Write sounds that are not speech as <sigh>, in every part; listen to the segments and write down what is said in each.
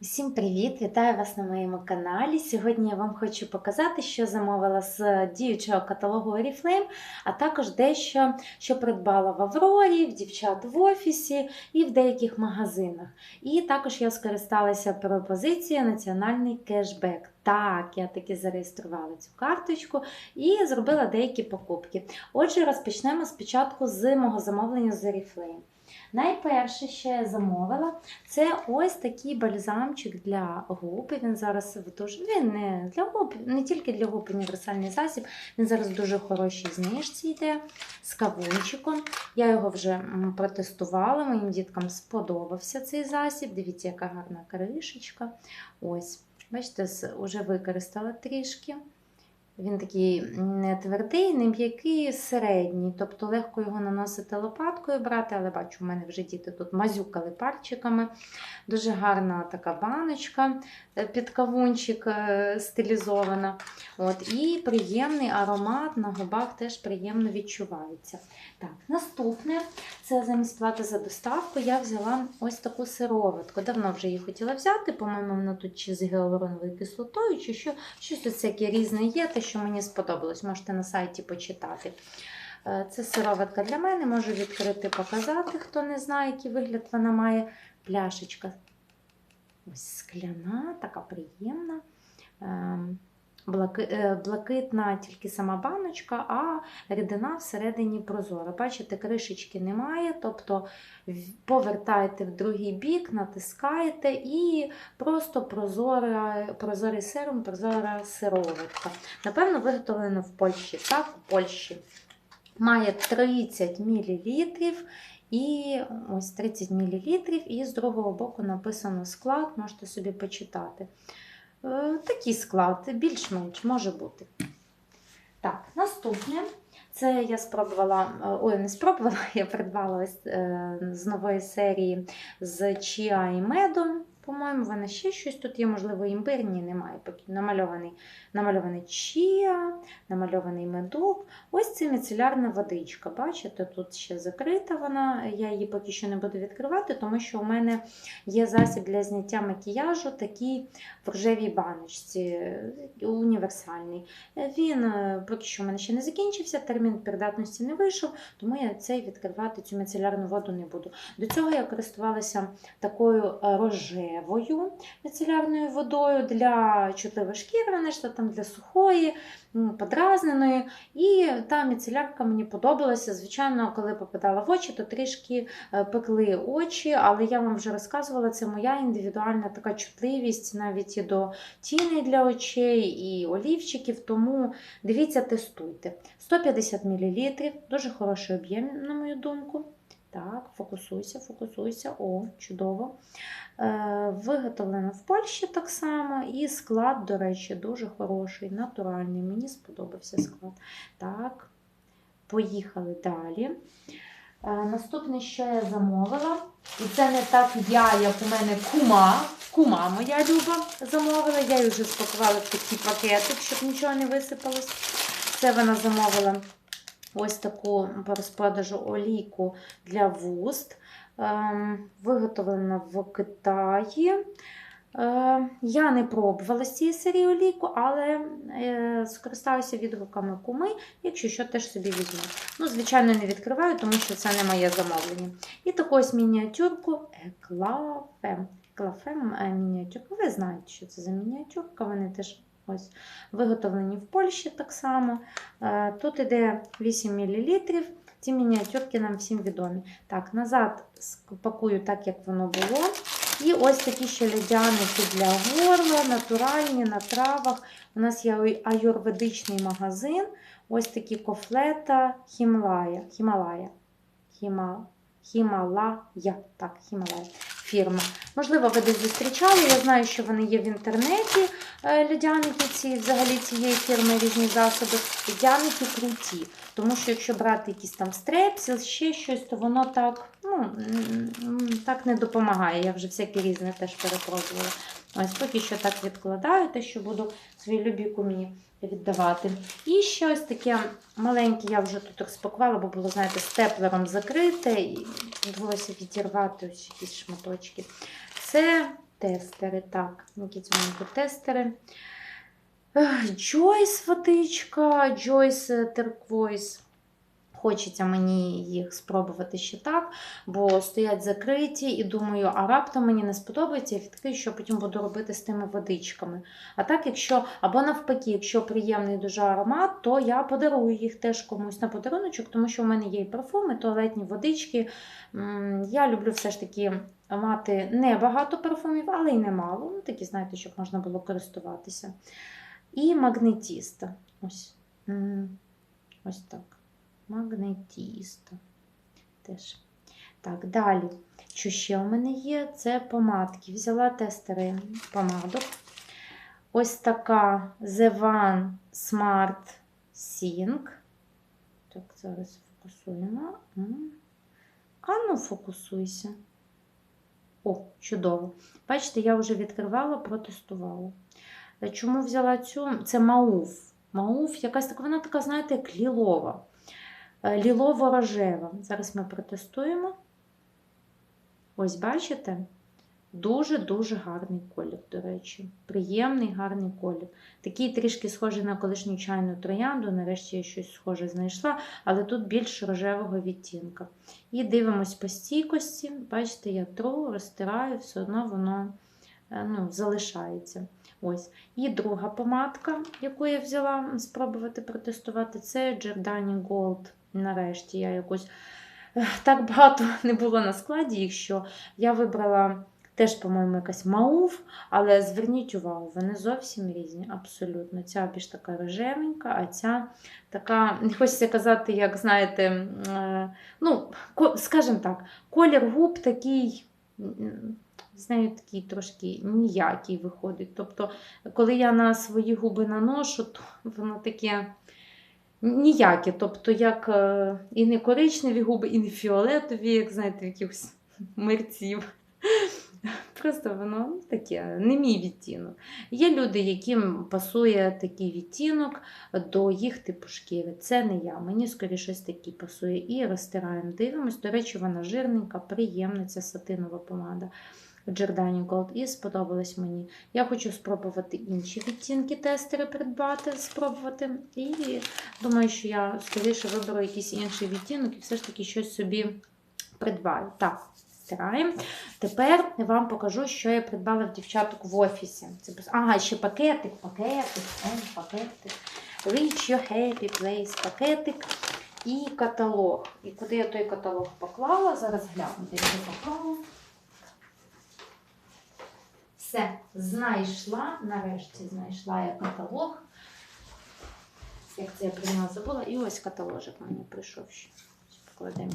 Усім привіт! Вітаю вас на моєму каналі. Сьогодні я вам хочу показати, що замовила з діючого каталогу Oriflame, а також дещо, що придбала в Аврорі, в дівчат в офісі і в деяких магазинах. І також я скористалася пропозицією національний кешбек. Так, я таки зареєструвала цю карточку і зробила деякі покупки. Отже, розпочнемо спочатку з мого замовлення з Oriflame. Найперше, що я замовила, це ось такий бальзамчик для губ. Він зараз дуже він не для губ, не тільки для губ універсальний засіб. Він зараз дуже хорошій знижці йде з кавунчиком. Я його вже протестувала. Моїм діткам сподобався цей засіб. Дивіться, яка гарна кришечка. Ось, бачите, вже використала трішки. Він такий не твердий, не м'який, середній. Тобто легко його наносити лопаткою брати, але бачу, в мене вже діти тут мазюкали пальчиками. Дуже гарна така баночка е, під кавунчик е, стилізована. От, і приємний аромат на губах теж приємно відчувається. Так, наступне це замість плати за доставку я взяла ось таку сироватку. Давно вже її хотіла взяти, по-моєму, вона тут чи з гіалуроновою кислотою, чи що, щось тут всяке різне є, що мені сподобалось. Можете на сайті почитати. Е, Це сироватка для мене, можу відкрити, показати, хто не знає, який вигляд вона має. Пляшечка ось скляна, така приємна. Е, Блакитна тільки сама баночка, а рідина всередині прозора. Бачите, кришечки немає, тобто повертаєте в другий бік, натискаєте і просто прозора, прозорий серум, прозора сироватка. Напевно, виготовлено в Польщі. Так, в Польщі. Має 30 мл і ось 30 мл, і з другого боку написано склад, можете собі почитати. Е, Такий склад, більш-менш може бути. Так, наступне. Це я спробувала, е, ой, не спробувала, <laughs> я придбала е, з нової серії з Чіа і медом. По-моєму, вона ще щось тут є, можливо, імбир, ні, немає. Намальований, намальований чіа, намальований медок. Ось це міцелярна водичка. Бачите, тут ще закрита вона. Я її поки що не буду відкривати, тому що у мене є засіб для зняття макіяжу, такий в рожевій баночці, е, універсальний. Він е, поки що в мене ще не закінчився, термін придатності не вийшов, тому я цей відкривати цю міцелярну воду не буду. До цього я користувалася такою е, рожевою міцелярною водою для чутливої шкіри, вона там для сухої, подразненої. І та міцелярка мені подобалася. Звичайно, коли попадала в очі, то трішки е, пекли очі, але я вам вже розказувала, це моя індивідуальна така чутливість навіть і до тіней для очей, і олівчиків. Тому дивіться, тестуйте. 150 мл, дуже хороший об'єм, на мою думку. Так, фокусуйся, фокусуйся. О, чудово. Е, виготовлено в Польщі так само. І склад, до речі, дуже хороший, натуральний. Мені сподобався склад. Так, поїхали далі. Е, Наступне, що я замовила, і це не так я, як у мене кума. Кума моя люба замовила. Я її вже спакувала в такий пакетик, щоб нічого не висипалось. Це вона замовила ось таку розпродажу олійку для вуст. Ем, Виготовлена в Китаї. Е, Я не пробувала з цієї серії олійку, але е, скористаюся відгуками куми, якщо що, теж собі візьму. Ну, звичайно, не відкриваю, тому що це не моє замовлення. І таку ось мініатюрку Еклафем. Еклафем мініатюрка. Ви знаєте, що це за мініатюрка. Вони теж ось виготовлені в Польщі так само. Е, Тут іде 8 мл. Ці мініатюрки нам всім відомі. Так, назад пакую так, як воно було. І ось такі ще ледяники для горла, натуральні на травах. У нас є аюрведичний магазин. Ось такі кофлета Хімалая. Хімалая. Хіма... Хімалая. Так, Хімалая. Фірма. Можливо, ви десь зустрічали. Я знаю, що вони є в інтернеті. е, Льодяники ці, взагалі цієї фірми різні засоби. Льодяники круті. Тому що якщо брати якісь там стрепсіл, ще щось, то воно так, ну, так не допомагає. Я вже всякі різні теж перепробувала. Ось поки що так відкладаю, те, що буду свої любі кумі віддавати. І ще ось таке маленьке, я вже тут розпакувала, бо було, знаєте, степлером закрите, і довелося відірвати ось якісь шматочки. Це тестери. Так, які це мене тестери? Джойс водичка, Джойс Turquoise. Хочеться мені їх спробувати ще так, бо стоять закриті, і думаю, а раптом мені не сподобається, я відкрию, що потім буду робити з тими водичками. А так, якщо, або навпаки, якщо приємний дуже аромат, то я подарую їх теж комусь на подаруночок, тому що в мене є і парфуми, туалетні водички. Я люблю все ж таки мати не багато парфумів, але й немало. Ну, такі, знаєте, щоб можна було користуватися. І магнетіста. Ось. Ось так. Магнетіста. Теж. Так, далі. Що ще у мене є? Це помадки. Взяла тестери помадок. Ось така The One Smart Sync. Так, зараз фокусуємо. А ну, фокусуйся. О, чудово. Бачите, я вже відкривала, протестувала. Чому взяла цю? Це Мауф. Мауф, якась така, вона така, знаєте, як лілова. Лілово-рожева. Зараз ми протестуємо. Ось, бачите? Дуже-дуже гарний колір, до речі. Приємний, гарний колір. Такий трішки схожий на колишню чайну троянду. Нарешті я щось схоже знайшла, але тут більш рожевого відтінка. І дивимось по стійкості. Бачите, я тру, розтираю, все одно воно е, ну, залишається. Ось. І друга помадка, яку я взяла спробувати протестувати, це Giordani Gold. Нарешті я якось так багато <laughs> не було на складі, їх, що я вибрала теж, по-моєму, якась мауф, але зверніть увагу, вони зовсім різні, абсолютно. Ця більш така рожевенька, а ця така, не <laughs> хочеться казати, як знаєте, е, ну, скажімо так, колір губ такий. з нею такий трошки ніякий виходить. Тобто, коли я на свої губи наношу, то воно таке ніяке. Тобто, як е, і не коричневі губи, і не фіолетові, як знаєте, якихось мерців. Просто воно таке, не мій відтінок. Є люди, яким пасує такий відтінок до їх типу шкіри. Це не я. Мені скоріше ось такий пасує. І розтираємо, дивимось. До речі, вона жирненька, приємна, ця сатинова помада. Giordani Gold і сподобалось мені. Я хочу спробувати інші відтінки тестери придбати, спробувати. І думаю, що я скоріше виберу якийсь інший відтінок і все ж таки щось собі придбаю. Так, стираємо. Тепер вам покажу, що я придбала в дівчаток в офісі. Це Ага, ще пакетик, пакетик, ой, пакетик. Reach your happy place, пакетик і каталог. І куди я той каталог поклала? Зараз гляну, де я поклала. Все, знайшла, нарешті знайшла я каталог. Як це я про нього забула. І ось каталожик мені прийшов ще. Покладемо.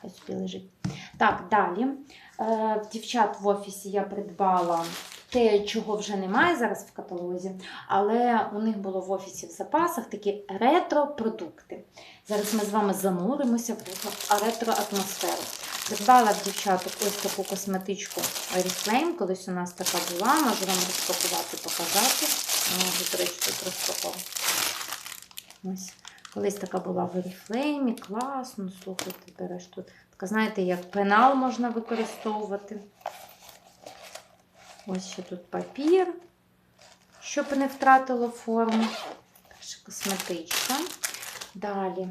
Хай собі лежить. Так, далі. Е, дівчат в офісі я придбала те, чого вже немає зараз в каталозі, але у них було в офісі в запасах такі ретро-продукти. Зараз ми з вами зануримося в ретро-атмосферу. Придбала в дівчаток ось таку косметичку Oriflame. Колись у нас така була, можу вам розпакувати, показати. Можу, до речі, тут розпаковувати. Ось. Колись така була в Oriflame, класно, слухайте, береш тут. Така, знаєте, як пенал можна використовувати. Ось ще тут папір, щоб не втратило форму. Теж косметичка. Далі.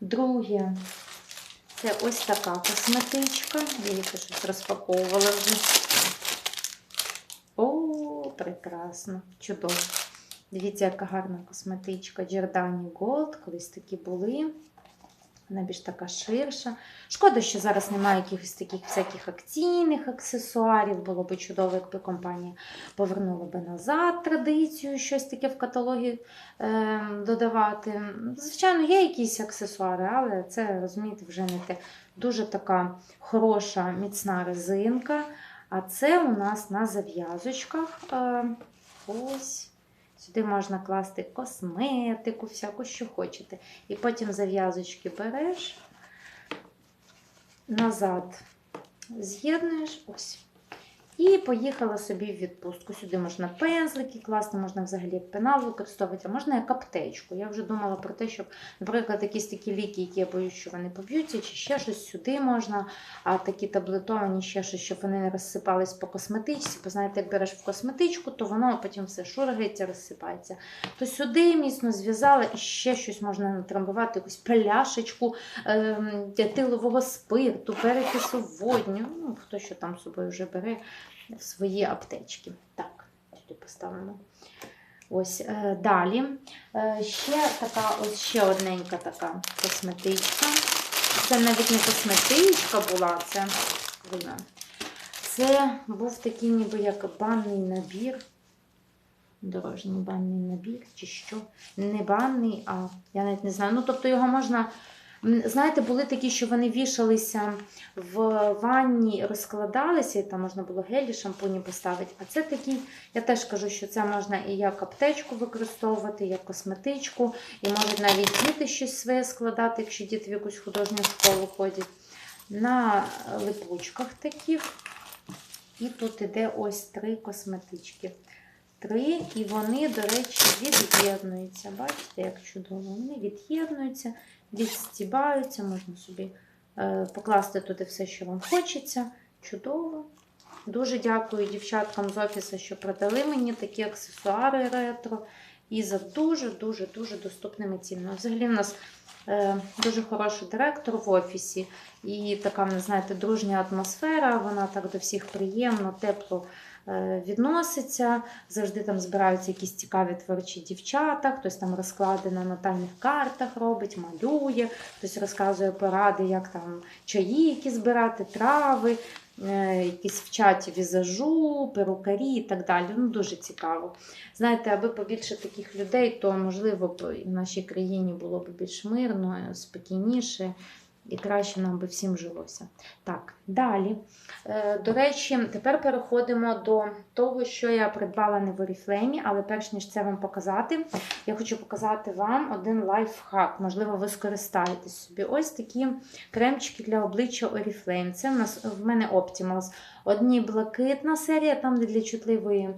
Друге, це ось така косметичка. Дивіться, щось розпаковувала вже. О, прекрасно, чудово. Дивіться, яка гарна косметичка Giordani Gold. Колись такі були. Вона більш така ширша. Шкода, що зараз немає якихось таких всяких акційних аксесуарів. Було б чудово, якби компанія повернула би назад традицію, щось таке в каталогі е, додавати. Звичайно, є якісь аксесуари, але це, розумієте, вже не те. Дуже така хороша, міцна резинка. А це у нас на зав'язочках. Е, ось. Сюди можна класти косметику, всяку, що хочете. І потім зав'язочки береш, назад з'єднуєш ось. І поїхала собі в відпустку. Сюди можна пензлики класти, можна взагалі пенал використовувати, а можна як аптечку. Я вже думала про те, щоб, наприклад, якісь такі ліки, які я боюсь, що вони поб'ються, чи ще щось сюди можна, а такі таблетовані ще щось, щоб вони не розсипались по косметичці. Бо знаєте, як береш в косметичку, то воно потім все шургається, розсипається. То сюди міцно зв'язала і ще щось можна натрамбувати, якусь пляшечку ем, етилового спирту, перекису водню. Ну, хто що там з собою вже бере в свої аптечки. Так, сюди поставимо. Ось е, далі. Е, ще така, ось ще одненька така косметичка. Це навіть не косметичка була, це. Це був такий ніби як банний набір. Дорожній банний набір, чи що. Не банний, а я навіть не знаю. Ну, тобто його можна. Знаєте, були такі, що вони вішалися в ванні, розкладалися, і там можна було гелі, шампуні поставити. А це такий, я теж кажу, що це можна і як аптечку використовувати, як косметичку, і можуть навіть діти щось своє складати, якщо діти в якусь художню школу ходять. На липучках таких. І тут іде ось три косметички. Три, і вони, до речі, від'єднуються. Бачите, як чудово. Вони від'єднуються, відстібаються, можна собі е, покласти туди все, що вам хочеться. Чудово. Дуже дякую дівчаткам з офісу, що продали мені такі аксесуари ретро. І за дуже-дуже дуже доступними цінами. Взагалі, в нас е, дуже хороший директор в офісі, і така, ви знаєте, дружня атмосфера. Вона так до всіх приємно, тепло відноситься. Завжди там збираються якісь цікаві творчі дівчата, хтось там розклади на натальних картах робить, малює, хтось розказує поради, як там чаї, які збирати, трави. е, Якісь в чаті візажу, перукарі і так далі. Ну, дуже цікаво. Знаєте, аби побільше таких людей, то можливо б в нашій країні було б більш мирно, спокійніше і краще нам би всім жилося. Так, далі. Е, До речі, тепер переходимо до того, що я придбала не в Oriflame, але перш ніж це вам показати, я хочу показати вам один лайфхак. Можливо, ви скористаєтесь собі. Ось такі кремчики для обличчя Oriflame. Це в нас в мене Optimals. Одні блакитна серія, там де для чутливої.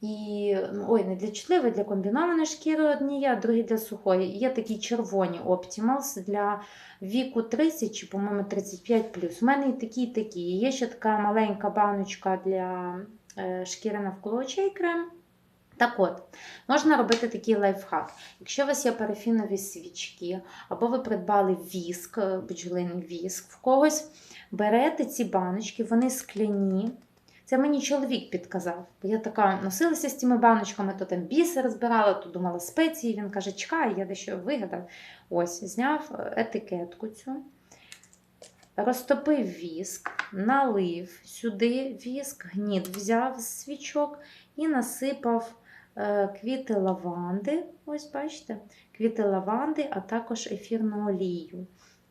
І, ну, ой, не для чутливої, для комбінованої шкіри одні є, а другі для сухої. Є такі червоні Optimals для віку 30 чи, по-моєму, 35 У мене і такі, і такі. Є ще така маленька баночка для е, шкіри навколо очей крем. Так от, можна робити такий лайфхак. Якщо у вас є парафінові свічки, або ви придбали віск, е, бджолиний віск в когось, берете ці баночки, вони скляні. Це мені чоловік підказав. Бо я така носилася з цими баночками, то там бісер збирала, то думала спеції. Він каже, чекай, я дещо вигадав. Ось, зняв е, етикетку цю, розтопив віск, налив сюди віск, гніт взяв з свічок і насипав е, квіти лаванди. Ось бачите, квіти лаванди, а також ефірну олію.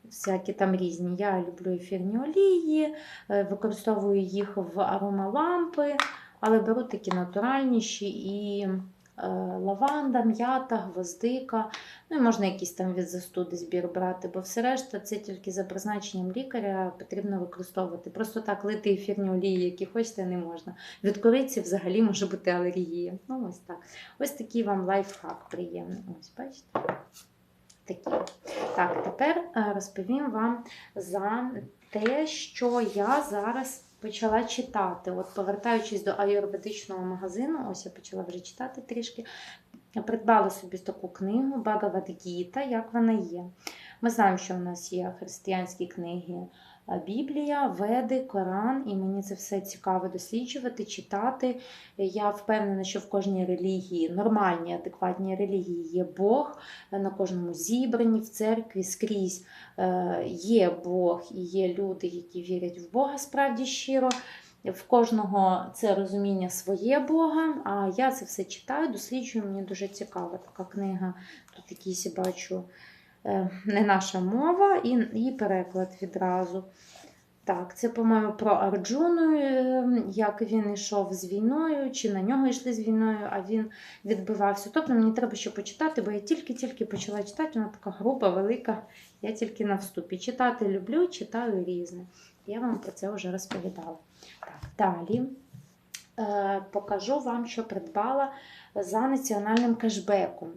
Всякі там різні. Я люблю ефірні олії, е, використовую їх в аромалампи, але беру такі натуральніші і е, лаванда, м'ята, гвоздика. Ну і можна якийсь там від застуди збір брати, бо все решта це тільки за призначенням лікаря потрібно використовувати. Просто так лити ефірні олії, які хочете, не можна. Від кориці взагалі може бути алергія. Ну, ось так. Ось такий вам лайфхак приємний. Ось, бачите? Такі. Так, тепер е, розповім вам за те, що я зараз почала читати. От повертаючись до аюрведичного магазину, ось я почала вже читати трішки. Я придбала собі таку книгу Багавадгіта, як вона є. Ми знаємо, що в нас є християнські книги Біблія, Веди, Коран, і мені це все цікаво досліджувати, читати. Я впевнена, що в кожній релігії, нормальній, адекватній релігії є Бог, е, на кожному зібранні, в церкві скрізь е, є Бог і є люди, які вірять в Бога справді щиро. В кожного це розуміння своє Бога, а я це все читаю, досліджую, мені дуже цікава така книга. Тут якийсь бачу е, не наша мова і, і переклад відразу. Так, це, по-моєму, про Арджуну, е, як він йшов з війною, чи на нього йшли з війною, а він відбивався. Тобто мені треба ще почитати, бо я тільки-тільки почала читати, вона така група велика, я тільки на вступі. Читати люблю, читаю різне. Я вам про це вже розповідала. Так, далі. е, покажу вам, що придбала за національним кешбеком.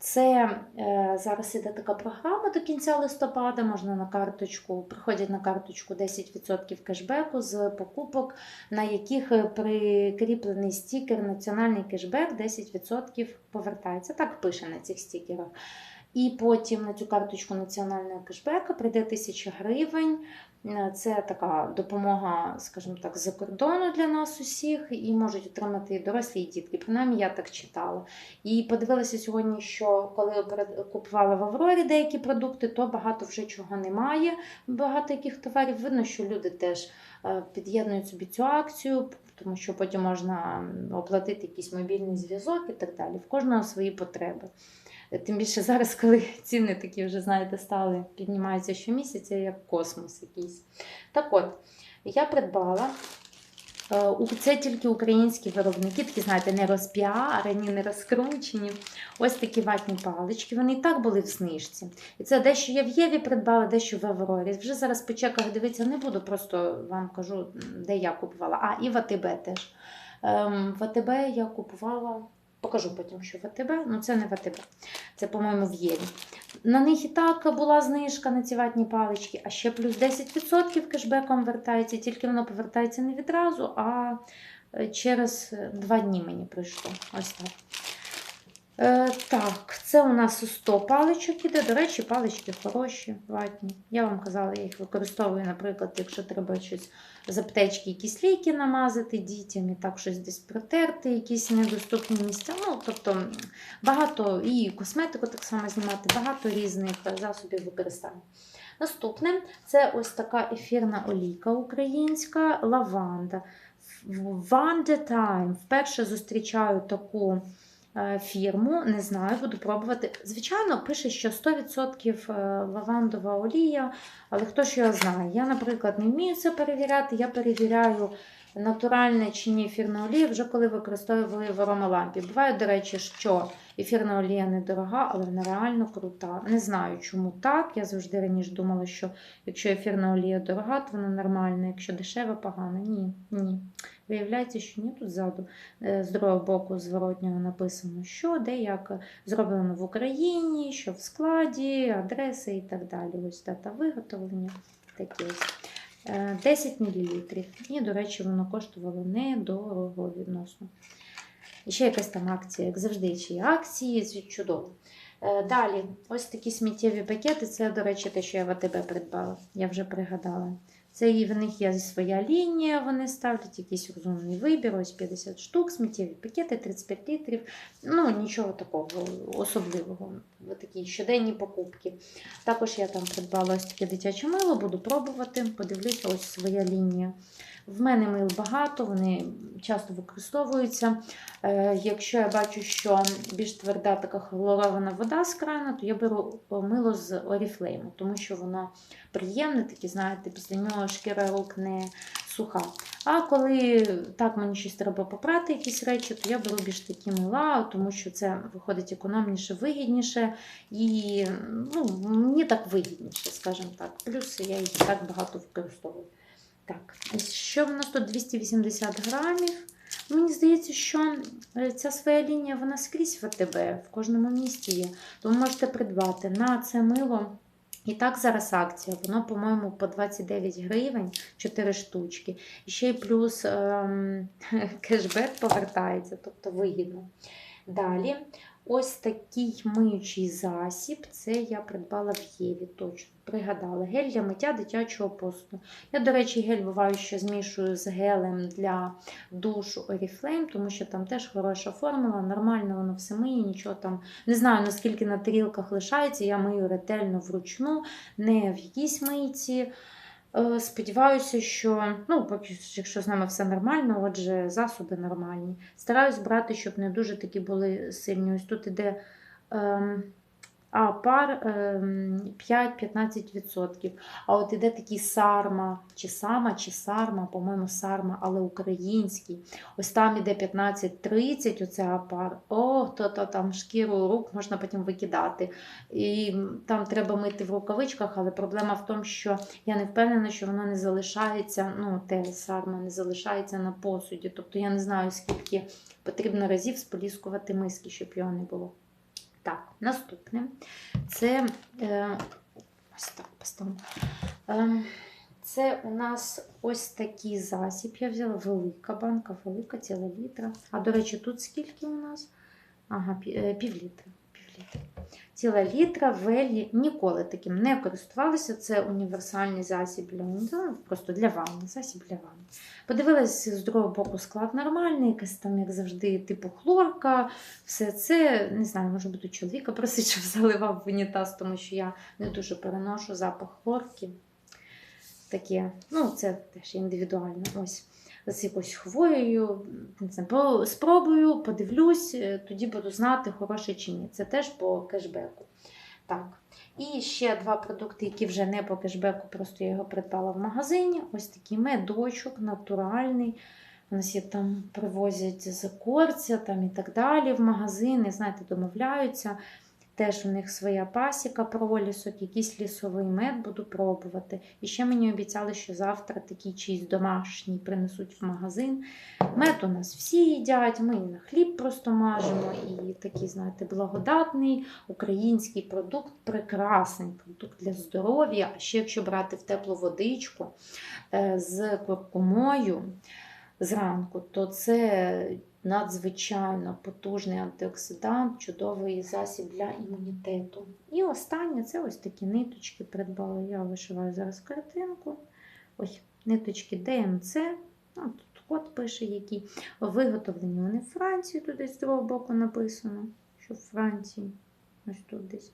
Це е, зараз іде така програма до кінця листопада. Можна на карточку, приходять на карточку 10% кешбеку з покупок, на яких е, прикріплений стікер Національний кешбек 10% повертається. Так пише на цих стікерах. І потім на цю карточку національного кешбека прийде 1000 гривень. Е, Це така допомога, скажімо так, з-за кордону для нас усіх, і можуть отримати і дорослі і дітки. Принаймні, я так читала. І подивилася сьогодні, що коли купувала в Аврорі деякі продукти, то багато вже чого немає. Багато яких товарів видно, що люди теж е, під'єднують собі цю акцію, тому що потім можна оплатити якийсь мобільний зв'язок і так далі. В кожного свої потреби. Тим більше зараз, коли ціни такі вже, знаєте, стали, піднімаються щомісяця, як космос якийсь. Так от, я придбала. е, Це тільки українські виробники, такі, знаєте, не розпіарені, не розкручені. Ось такі ватні палички. Вони і так були в знижці. І це дещо я в Єві придбала, дещо в Аврорі. Вже зараз по чеках дивитися не буду, просто вам кажу, де я купувала. А, і в АТБ теж. Ем, в АТБ я купувала, покажу потім, що ВТБ, ну це не ВТБ, це, по-моєму, в Єві. На них і так була знижка на ці ватні палички, а ще плюс 10% кешбеком вертається, тільки воно повертається не відразу, а е, через е, два дні мені прийшло. Ось так. Е, так, це у нас 100 паличок іде. До речі, палички хороші, ватні. Я вам казала, я їх використовую, наприклад, якщо треба щось з аптечки, якісь ліки намазати дітям, і так щось десь протерти, якісь недоступні місця. Ну, тобто багато і косметику так само знімати, багато різних засобів використання. Наступне це ось така ефірна олійка українська лаванда. Ванда Time. Вперше зустрічаю таку фірму, не знаю, буду пробувати. Звичайно, пише, що 100% е, лавандова олія, але хто ж його знає? Я, наприклад, не вмію це перевіряти. Я перевіряю, натуральне чи ні ефірна олія, вже коли використовую в аромалампі. Буває, до речі, що ефірна олія недорога, але вона реально крута. Не знаю, чому так. Я завжди раніше думала, що якщо ефірна олія дорога, то вона нормальна, якщо дешева, погана. Ні, ні. Виявляється, що ні, тут ззаду е, з другого боку зворотнього написано, що, де, як зроблено в Україні, що в складі, адреси і так далі. Ось дата виготовлення. Такі ось. Е, 10 мл. І, до речі, воно коштувало недорого відносно. І ще якась там акція, як завжди, чи акції, чудово. Е, Далі, ось такі сміттєві пакети. Це, до речі, те, що я в АТБ придбала. Я вже пригадала. Це і в них є своя лінія, вони ставлять якийсь розумний вибір, ось 50 штук, сміттєві пакети, 35 літрів. Ну, нічого такого особливого. Такі щоденні покупки. Також я там придбала ось таке дитяче мило, буду пробувати. Подивлюся, ось своя лінія. В мене мил багато, вони часто використовуються. Е, Якщо я бачу, що більш тверда така хлорована вода з крана, то я беру мило з Oriflame, тому що воно приємне, таке, знаєте, після нього шкіра рук не суха. А коли так мені щось треба попрати, якісь речі, то я беру більш такі мила, тому що це виходить економніше, вигідніше і ну, мені так вигідніше, скажімо так. Плюс я їх так багато використовую. Так, що в нас тут 280 грамів. Мені здається, що е, ця своя лінія вона скрізь в АТБ, в кожному місті є. Тому можете придбати на це мило. І так зараз акція, воно, по-моєму, по 29 гривень 4 штучки. І ще й плюс ем, <laughs> кешбек повертається, тобто вигідно. Далі, ось такий миючий засіб. Це я придбала в Єві, точно пригадала. Гель для миття дитячого посуду. Я, до речі, гель буваю, що змішую з гелем для душу Oriflame, тому що там теж хороша формула, нормально воно все миє, нічого там. Не знаю, наскільки на тарілках лишається, я мию ретельно вручну, не в якійсь мийці. Е, Сподіваюся, що ну, поки що, якщо з нами все нормально, отже, засоби нормальні. Стараюсь брати, щоб не дуже такі були сильні. Ось тут іде ем, А пар ем, 5-15%. А от іде такий сарма, чи сама, чи сарма, по-моєму, сарма, але український. Ось там іде 15-30, оце апар. О, то, то там шкіру рук можна потім викидати. І там треба мити в рукавичках, але проблема в тому, що я не впевнена, що воно не залишається, ну, те сарма не залишається на посуді. Тобто я не знаю, скільки потрібно разів споліскувати миски, щоб його не було. Так, наступне. Це е, ось так поставимо. Е, це у нас ось такий засіб. Я взяла велика банка, велика ціла літра. А до речі, тут скільки у нас? Ага, е, пів літра. Пів літра. Ціла літра велі ніколи таким не користувалася. Це універсальний засіб для ну, просто для ванни. Засіб для ванни. Подивилась з другого боку склад нормальний, якась там, як завжди, типу хлорка. Все це, не знаю, може буду чоловіка просити, <laughs> щоб заливав в унітаз, тому що я не дуже переношу запах хлорки. Таке, ну, це теж індивідуально. Ось з якоюсь хвоєю. Не знаю, спробую, подивлюсь, е, тоді буду знати, хороше чи ні. Це теж по кешбеку. Так. І ще два продукти, які вже не по кешбеку, просто я його придбала в магазині. Ось такий медочок натуральний. У нас є там привозять з корця там і так далі в магазини, знаєте, домовляються. Теж у них своя пасіка пролісок, якийсь лісовий мед буду пробувати. І ще мені обіцяли, що завтра такий чийсь домашній принесуть в магазин. Мед у нас всі їдять, ми на хліб просто мажемо. І такий, знаєте, благодатний український продукт, прекрасний продукт для здоров'я. А ще якщо брати в теплу водичку е, з куркумою зранку, то це надзвичайно потужний антиоксидант, чудовий засіб для імунітету. І останнє це ось такі ниточки придбала. Я вишиваю зараз картинку. Ось ниточки ДМЦ. Тут код пише, які виготовлені вони в Франції, тут десь з другого боку написано, що в Франції. Ось тут десь.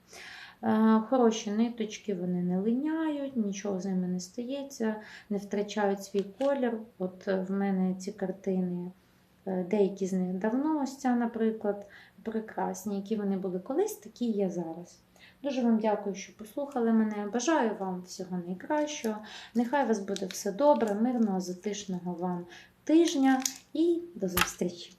Е, Хороші ниточки, вони не линяють, нічого з ними не стається, не втрачають свій колір. От в мене ці картини, деякі з них давно, ось ця, наприклад, прекрасні, які вони були колись, такі є зараз. Дуже вам дякую, що послухали мене. Бажаю вам всього найкращого. Нехай вас буде все добре, мирного, затишного вам тижня і до зустрічі!